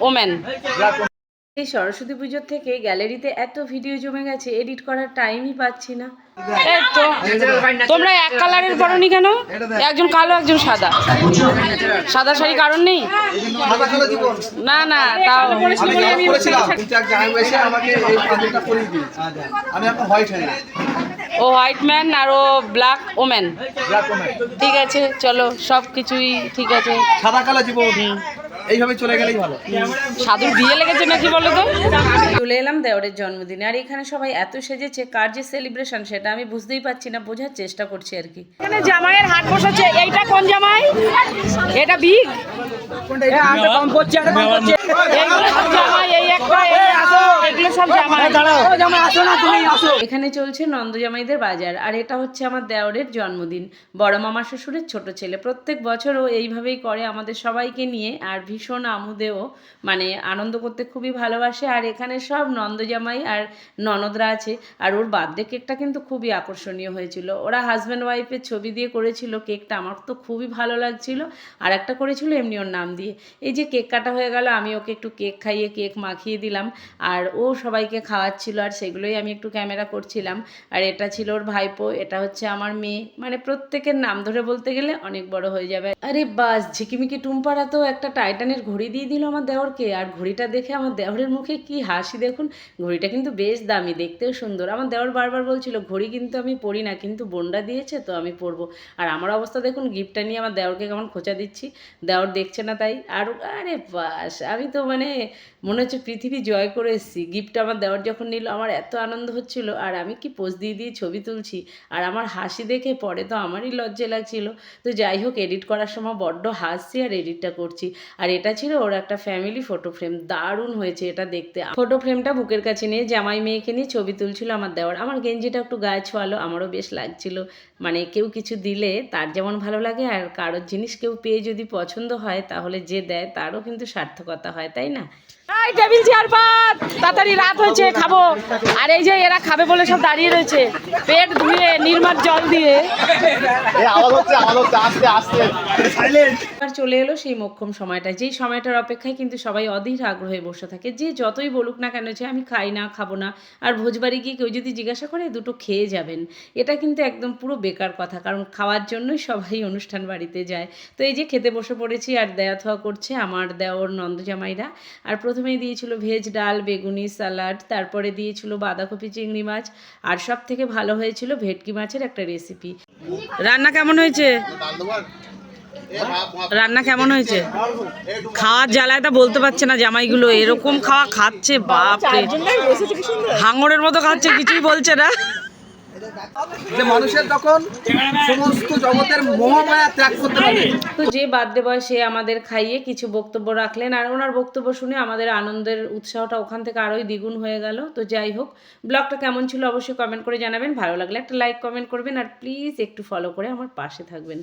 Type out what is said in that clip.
Woman এই সরস্বতী পুজোর থেকে গ্যালারিতে এত ভিডিও জমে গেছে এডিট করার টাইমই পাচ্ছি না। তোমরা এক কালারের পরনি কেন? একজন কালো একজন সাদা। সাদা শাড়ি কারণ নেই? সাদা কালো জীবন না না তাও আমি এখন হোয়াইট হয়ে ও হোয়াইট ম্যান আর ও ব্ল্যাক ওম্যান ঠিক আছে চলো সব কিছুই ঠিক আছে। সাদা কালো জীবন। এইভাবে চলে গেলেই ভালো। সাধুর বিয়ে লেগেছে নাকি বলো তো? চলে এলাম দেওরের জন্মদিনে। আর এখানে সবাই এত সেজেছে কার যে সেলিব্রেশন সেটা আমি বুঝতেই পারছি না বোঝার চেষ্টা করছি আর কি। এখানে জামাইয়ের হাট বসেছে এইটা কোন জামাই? এটা বিগ? কোনটা এটা? এইগুলো সব জামাই এই একটা এই এগুলো সব এখানে চলছে নন্দজামাইদের বাজার আর এটা হচ্ছে আমার দেওরের জন্মদিন। বড় মামা শ্বশুরের ছোট ছেলে। প্রত্যেক বছর ও এইভাবেই করে আমাদের সবাইকে নিয়ে আর ভীষণ আমুদেও মানে আনন্দ করতে খুবই ভালোবাসে। আর এখানে সব নন্দজামাই আর ননদরা আছে আর ওর বার্থডে কেকটা কিন্তু খুবই আকর্ষণীয় হয়েছিল। ওরা হাজব্যান্ড ওয়াইফের ছবি দিয়ে করেছিল কেকটা আমার তো খুবই ভালো লাগছিল। আর একটা করেছিল এমনি ওর নাম দিয়ে। এই যে কেক কাটা হয়ে গেল আমি ওকে একটু কেক খাইয়ে কেক মাখিয়ে দিলাম। আর ও সবাইকে খাওয়াচ্ছিল আর সেগুলোই আমি একটু ক্যামেরা করছিলাম। আর এটা ছিল ওর ভাইপো, এটা হচ্ছে আমার মেয়ে। মানে প্রত্যেকের নাম ধরে বলতে গেলে অনেক বড় হয়ে যাবে। আরে বাস, ঝিকিমিকি টুম্পারা তো একটা টাইটানের ঘড়ি দিয়ে দিল আমার দেওরকে। আর ঘড়িটা দেখে আমার দেওরের মুখে কি হাসি দেখুন। ঘড়িটা কিন্তু বেশ দামি, দেখতেও সুন্দর। আমার দেওর বারবার বলছিল, ঘড়ি কিন্তু আমি পরি না, কিন্তু বোনটা দিয়েছে তো আমি পরবো। আর আমার অবস্থা দেখুন, গিফটটা নিয়ে আমার দেওরকে কেমন খোঁচা দিচ্ছি। দেওর দেখছে না তাই। আর, আরে বাস, আমি তো মানে মনে হচ্ছে পৃথিবী জয় করে এসেছি। গিফটটা আমার দেওয়ার যখন নিল, আমার এত আনন্দ হচ্ছিল। আর আমি কি পোজ দিয়ে দিয়ে ছবি তুলছি? আর আমার হাসি দেখে পরে তো আমারই লজ্জা লাগছিল। তো যাই হোক এডিট করার সময় বড্ড হাসছি আর এডিটটা করছি। আর এটা ছিল ওর একটা ফ্যামিলি ফটো ফ্রেম দারুণ হয়েছে এটা দেখতে। ফটো ফ্রেমটা বুকের কাছে নিয়ে জামাই মেয়েকে নিয়ে ছবি তুলছিল আমার দেওয়ার। আমার গেঞ্জিটা একটু গায়ে ছোয়ালো, আমারও বেশ লাগছিল। মানে কেউ কিছু দিলে তার যেমন ভালো লাগে, আর কারোর জিনিস কেউ পেয়ে যদি পছন্দ হয়, তাহলে যে দেয় তারও কিন্তু সার্থকতা হয়, তাই না? তাড়াতাড়ি রাত হয়েছে খাব। আর এই যে এরা খাবে বলে সব দাঁড়িয়ে রয়েছে। পেট ধুয়ে নির্মার জল দিয়ে। আওয়াজ হচ্ছে আওয়াজ হচ্ছে আস্তে আস্তে। সাইলেন্ট আর চলে এলো সেই মোক্ষম সময়টা যেই সময়টার অপেক্ষায় কিন্তু সবাই অধীর আগ্রহে বসে থাকে। যে যতই বলুক না কেন যে আমি খাই না খাব না আর ভোজবাড়ি গিয়ে কেউ যদি জিজ্ঞাসা করে দুটো খেয়ে যাবেন। এটা কিন্তু একদম পুরো বেকার কথা কারণ খাওয়ার জন্যই সবাই অনুষ্ঠান বাড়িতে যায়। তো এই যে খেতে বসে পড়েছি আর দেয়া থাওয়া করছে আমার দেওর নন্দজামাইরা। আর প্রথমেই দিয়েছিল ভেজ ডাল বেগুনি স্যালাড তারপরে দিয়েছিল বাঁধাকপি চিংড়ি মাছ আর সব থেকে ভালো হয়েছিল ভেটকি মাছের একটা রেসিপি রান্না কেমন হয়েছে? রান্না কেমন হয়েছে? খাওয়ার জ্বালায় তা বলতে পারছে না জামাইগুলো এরকম খাওয়া খাচ্ছে বাপরে। হাঙরের মতো খাচ্ছে কিছুই বলছে না। যে মানুষের তখন সমস্ত জগতের মোহমায়া ত্যাগ করতে পারে। তো যে বার্থডে বয় সে আমাদের খাইয়ে কিছু বক্তব্য রাখলেন, আর ওনার বক্তব্য শুনে আমাদের আনন্দের উৎসাহটা ওখান থেকে আরোই দ্বিগুণ হয়ে গেল। তো যাই হোক, ব্লগটা কেমন ছিল অবশ্যই কমেন্ট করে জানাবেন। ভালো লাগলে একটা লাইক, কমেন্ট করবেন। আর প্লিজ একটু ফলো করে আমার পাশে থাকবেন।